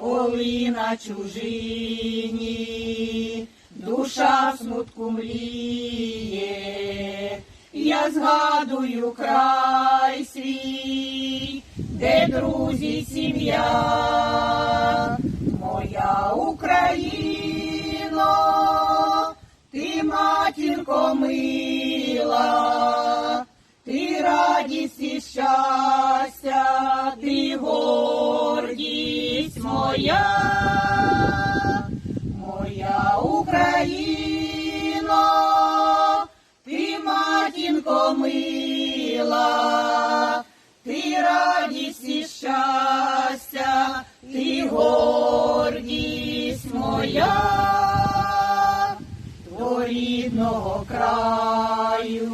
коли на чужині душа смутку мліє, я згадую край свій, де друзі сім'я, моя Україно, ти матінко мила, ти радість і щастя, ти гордість моя, моя Україно, ти матінко мила, ти радість і щастя, ти гордість моя до рідного краю,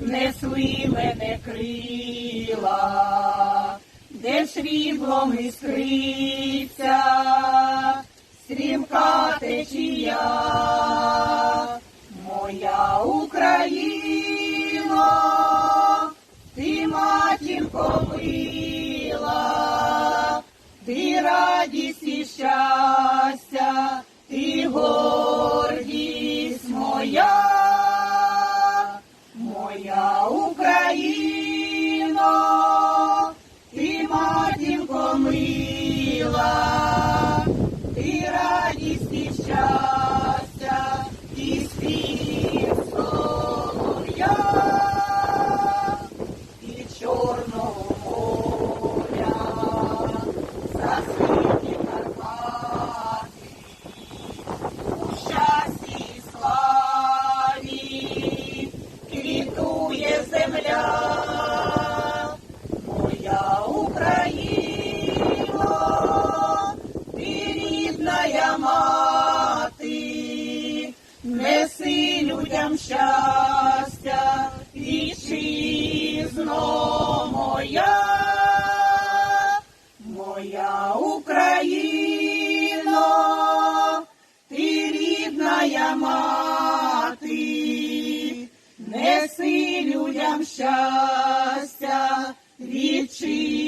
несли мене крила, де світлом іскриться, стрімка течія, моя Україно, ти матінко мила, ти радість і щастя, неси людям щастя, вітчизно моя, моя Україно, ти рідна мати, неси людям щастя, вітчизно.